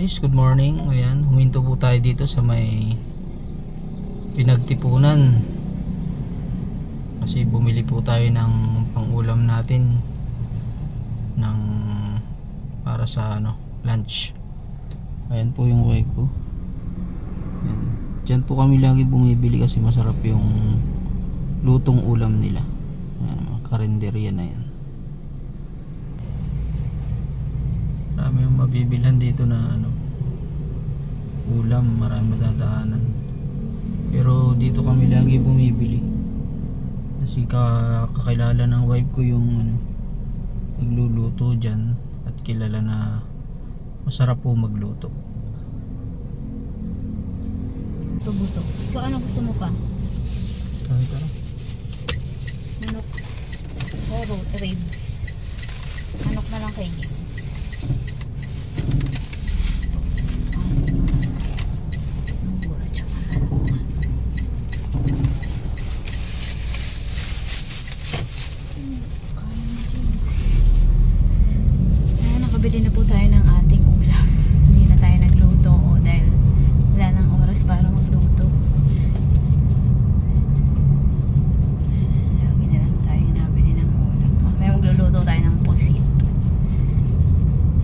guys, good morning. Ayan, huminto po tayo dito sa may pinagtipunan. Kasi bumili po tayo ng pangulam natin ng para sa ano, lunch. Ayan po yung wife ko. Ayan. Diyan po kami lagi bumibili kasi masarap yung lutong ulam nila. Ayan, karinderya na yan. Yung mabibilhan dito na ano ulam, marami madadaanan. Pero dito kami lagi bumibili. Kasi ka kakilala ng wife ko yung ano, nagluluto dyan at kilala na masarap po magluto. Tubuto. Ikaw ano gusto mo pa? Kaya tara. Manok. Pero ribs. Manok na lang kay James. Ang gula tsaka manok. Hmm, kain na, James. Ayan, nakabili na po tayo ng ating ulam. Hindi na tayo nagluto o dahil wala nang oras para magluto. Lagi na lang tayo nabili ng ulam. Mamaya magluluto tayo ng pusit.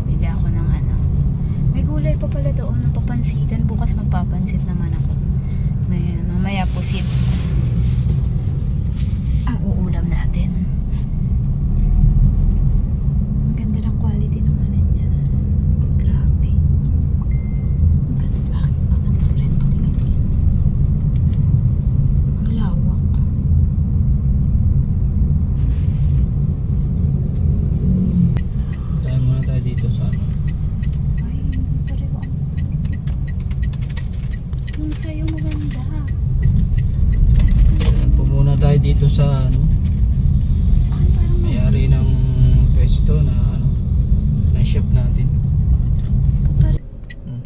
Bili ako ng ano. May gulay pa pala doon ng papansitan. Bukas magpapansit naman ako. May mamaya pusit. Ang uulam natin. Ang ganda ng quality ng ano niya. Grabe. Ang ganda. Bakit? Ang ganda rin. Patingin niya. Ang lawak. Sa Tayo muna tayo dito sa ano. ay, hindi pa rin ako. Yung sa'yo maganda. Ayan po muna tayo dito sa ano, may-ari ng pwesto na ano, na shop natin. Hmm.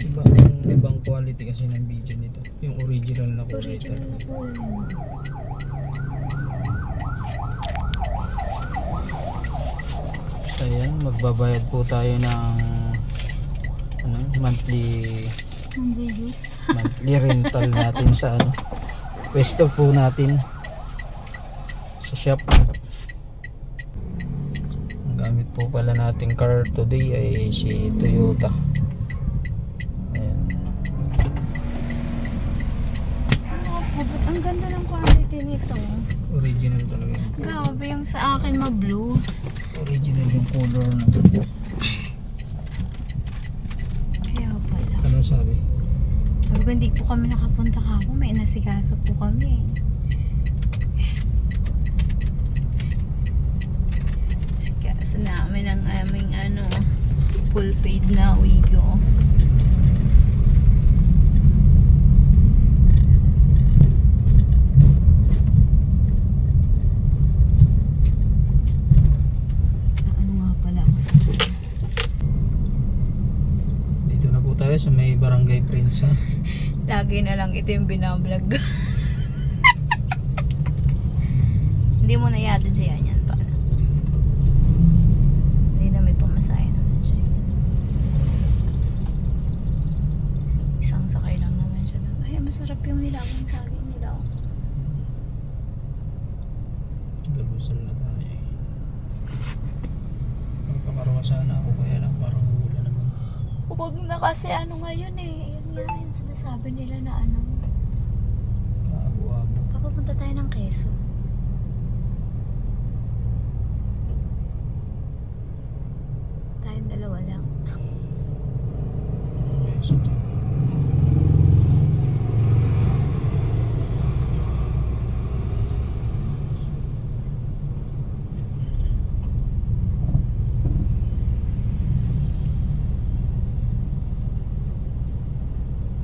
Ibang, ibang quality kasi ng video nito. Yung original na kulay original na kulay. Ayan, magbabayad po tayo ng ano, monthly Hindi juice. monthly rental natin sa ano, pwesto po natin sa shop. Ang gamit po pala nating car today ay si Toyota. Ayan. Ang ganda ng quality nito. Original talaga. Grabe yung sa akin ma-blue. Original yung color na. Kaya pala. Ano sabi? Sabi ko, hindi po kami nakapunta kako. May nasikaso po kami. Sikaso namin ang aming ano, full paid na wigo. Ano nga pala ako sa Dito na po tayo sa may Barangay Prinsa. Lagi na lang ito yung binablog. Hindi mo na yatid siya yan pa. Hindi na may pamasahe naman siya. Isang sakay lang naman siya. Ay, masarap yung nilawang saging nila. oh. Galusan na tayo. Magpakarwa sana ako kaya lang parang naman. Huwag na kasi ano ngayon eh. Yun nga yung sinasabi nila na ano. Kaabo-abo. Papapunta tayo ng Quezon. Tayong dalawa lang. Okay, so,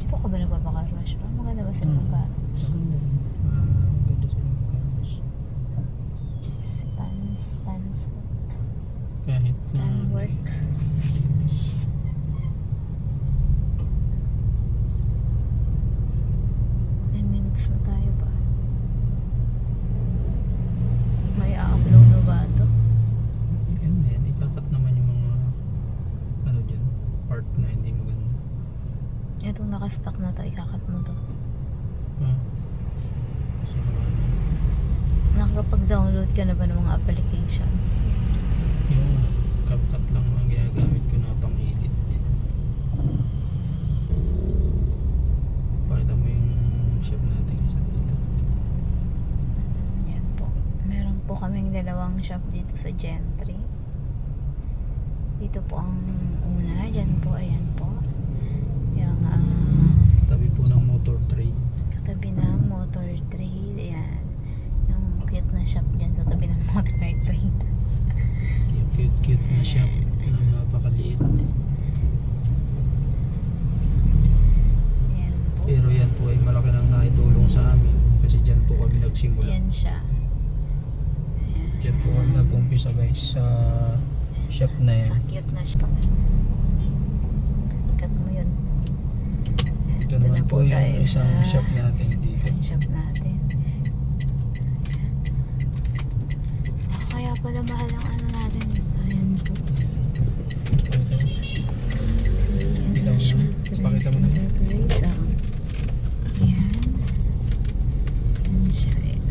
Dito ka ba nagpapaka-rush pa? Maganda ba sila Hmm. magka Maganda. Ah, maganda sila magkaros. stans, stans, Kahit na stan work? stock na to, ikakat mo to. Hmm. Nakakapag-download ka na ba ng mga application? Yung CapCut lang ang ginagamit ko na pang edit. Pakita mo yung shop natin isa dito. Yan po. Meron po kaming dalawang shop dito sa Gentry. Dito po ang una. Diyan po, ayan po. Yung uh, motor trade. katabi ng motor trade. Ayan. Yung cute na shop dyan sa tabi ng motor trade. Yung cute-cute na shop na napakaliit. Ayan po. Pero yan po ay malaki nang naitulong sa amin. Kasi dyan po kami nagsimula. Yan siya. Ayan. Dyan po kami nag-umpisa guys sa shop na yan. Sa cute na shop. Cut mo yun. Ito Ito na naman po po tayo yung isang sa- shop natin dito. Isang shop natin. Ah, Kaya pala mahal ang ano natin. Ayan po. Si Pakita mo shoe na. dress Pakita mo na. enterprise. ah. Ayan. Ayan siya. Ayan.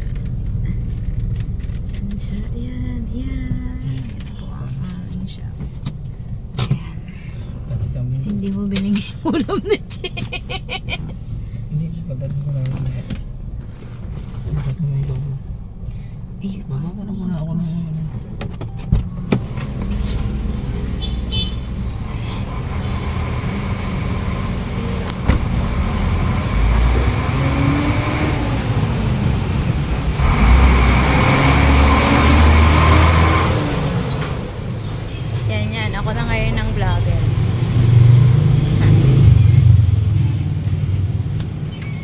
Siya. Ayan. Ayan. Ayan po ang aming shop. Ayan. Pakita mo. Hindi mo binigay ulam na siya. Hindi, pagdating ko lang yun. Pakita mo yung logo. Ayun. Baba ko na muna ako ng ano. Yan yan. Ako na ngayon ng vlogger.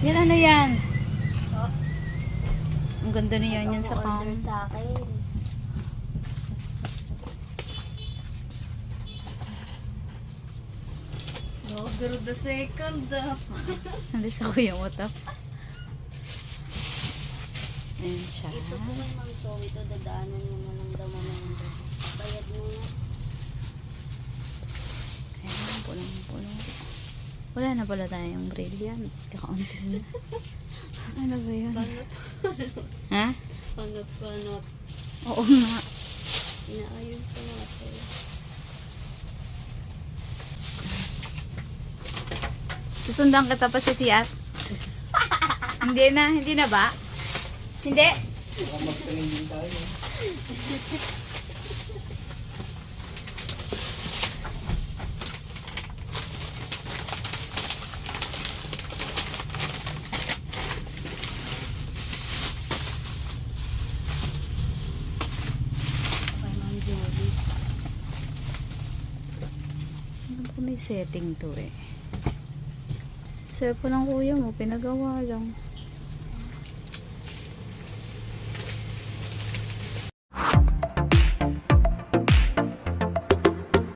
Yan ano yan? Ang ganda na yan yan sa cam. order sa akin. Vlogger the second. Nandito sa kuya mo to. Ayan siya. Ito po kay Ma'am So, ito dadaanan mo na lang daw mamaya. Bayad mo na. Ayan, pulang-pulang. Wala na pala tayong brilliant. Kakaunti na. ano ba yun? Panot, Ha? panot, panot. Oo nga. Inaayos ko natin. Susundan kita pa si Siat. hindi na, hindi na ba? Hindi. Kay Ma'am Jolie. Ano ba may setting to eh? Sir po ng kuya mo, pinagawa lang.